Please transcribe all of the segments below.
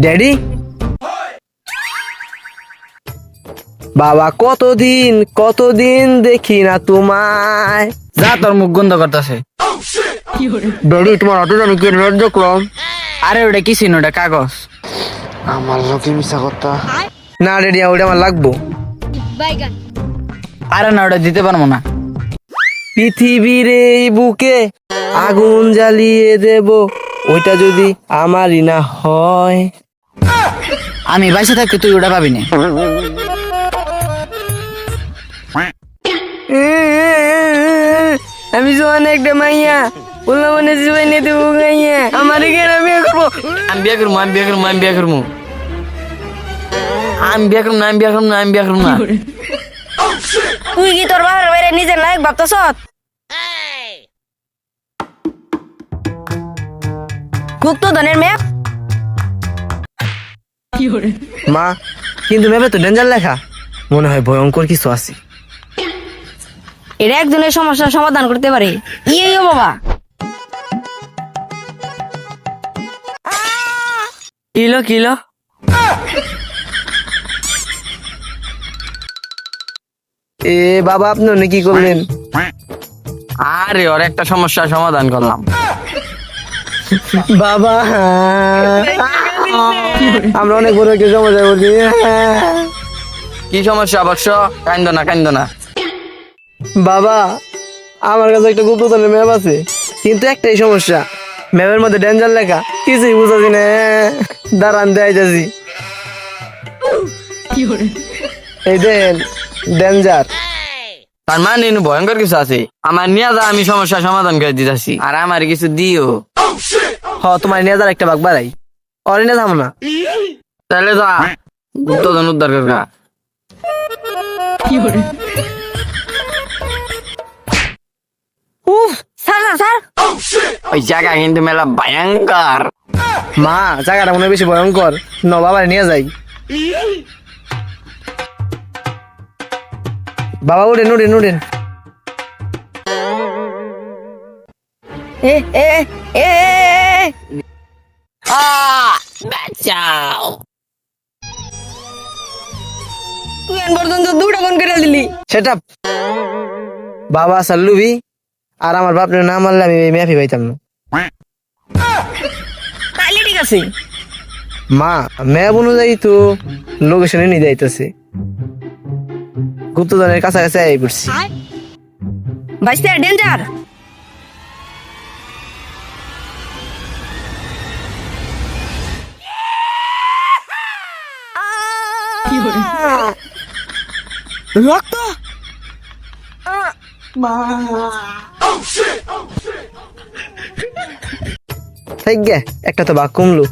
Daddy? বাবা কতদিন কতদিন দেখি না তোমায়। যা তোর মুখ গন্ধ করতেছে। ড্যাডি তোমার অটো জানি কি রেট দেখলাম। আরে ওটা কি ছিল ওটা কাগজ। আমার লোকে মিশা কথা। না ড্যাডি ওটা আমার লাগবো। আরে না ওটা দিতে পারব না। পৃথিবীর এই বুকে আগুন জ্বালিয়ে দেব। ওইটা যদি আমারই না হয়। আমি বাইসে থাকতে তুই ওটা পাবি না আমি জোয়ান একটা মাইয়া। বললাম মানে জীবন নিয়ে দেবো গাইয়া আমার এখানে আমি করব? আমি বিয়ে করব আমি বিয়ে করব আমি বিয়ে করব। আমি বিয়ে করব না আমি বিয়ে করব না আমি বিয়ে করব না। তুই কি তোর বাবার বাইরে নিজের লায়ক ভাবতেছ? গুপ্ত ধনের ম্যাপ মা কিন্তু ম্যাপে তো ডেঞ্জার লেখা। মনে হয় ভয়ঙ্কর কিছু আছে। এটা একজনের সমস্যার সমাধান করতে পারে। ইয়ে বাবা। কিলো কিলো এ বাবা আপনি অনেক কি করলেন? আরে ওর একটা সমস্যার সমাধান করলাম। বাবা। আমরা অনেক বড় একটা সমস্যা করছি। কি সমস্যা অবশ্য কান্দ না কান্দ না। বাবা আমার কাছে একটা গুপ্তধনের ম্যাপ আছে কিন্তু একটাই সমস্যা। ম্যাপের মধ্যে ডেঞ্জার লেখা কিছুই বুঝাছি না। দাঁড়ান দেয় যাচ্ছি এই দেন ডেঞ্জার তার মানে ভয়ঙ্কর কিছু আছে। আমার নিয়ে যা আমি সমস্যার সমাধান করে দিতেছি। আর আমার কিছু দিও। হ তোমার নিয়ে যার একটা বাগ বাড়াই। অরিনে থামো না। তাহলে যা। গুপ্তধন উদ্ধার করবা উফ স্যার স্যার ওই জায়গা কিন্তু মেলা ভয়ঙ্কর। মা জায়গাটা মনে বেশি ভয়ঙ্কর। ন বাবা নিয়ে যাই। বাবা উঠেন উঠেন উঠেন। এ এ এ এ, এ। বাঁচাও। তুই এন পর্যন্ত দুটা ফোন করে দিলি। সেটা বাবা সাল্লুবি আর আমার বাপের নাম মারলে আমি ম্যাপই পাইতাম না। তাইলে ঠিক আছে। মা ম্যাপ অনুযায়ী তো লোকেশনে নিয়ে যাইতেছে। গুপ্তধনের কাছাকাছি আই পড়ছি। বাইশটা ডেঞ্জার রক্ত? গে একটা তো বাঘ কমলো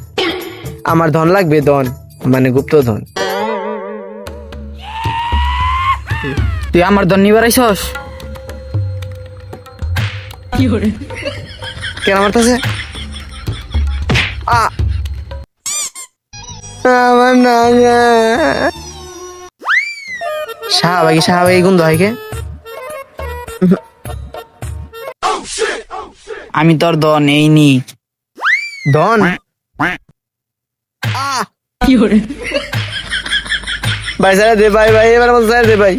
আমার ধন লাগবে ধন মানে গুপ্ত ধন। তুই আমার ধন নিবার আইসস? কেন আমার কাছে আ আমার নাগা শাহবাগি শাহবাগি গন্ধ হয় কে? আমি তোর দন এই নি। ধন? ভাই স্যার দে ভাই ভাই এবার বল স্যার দে ভাই।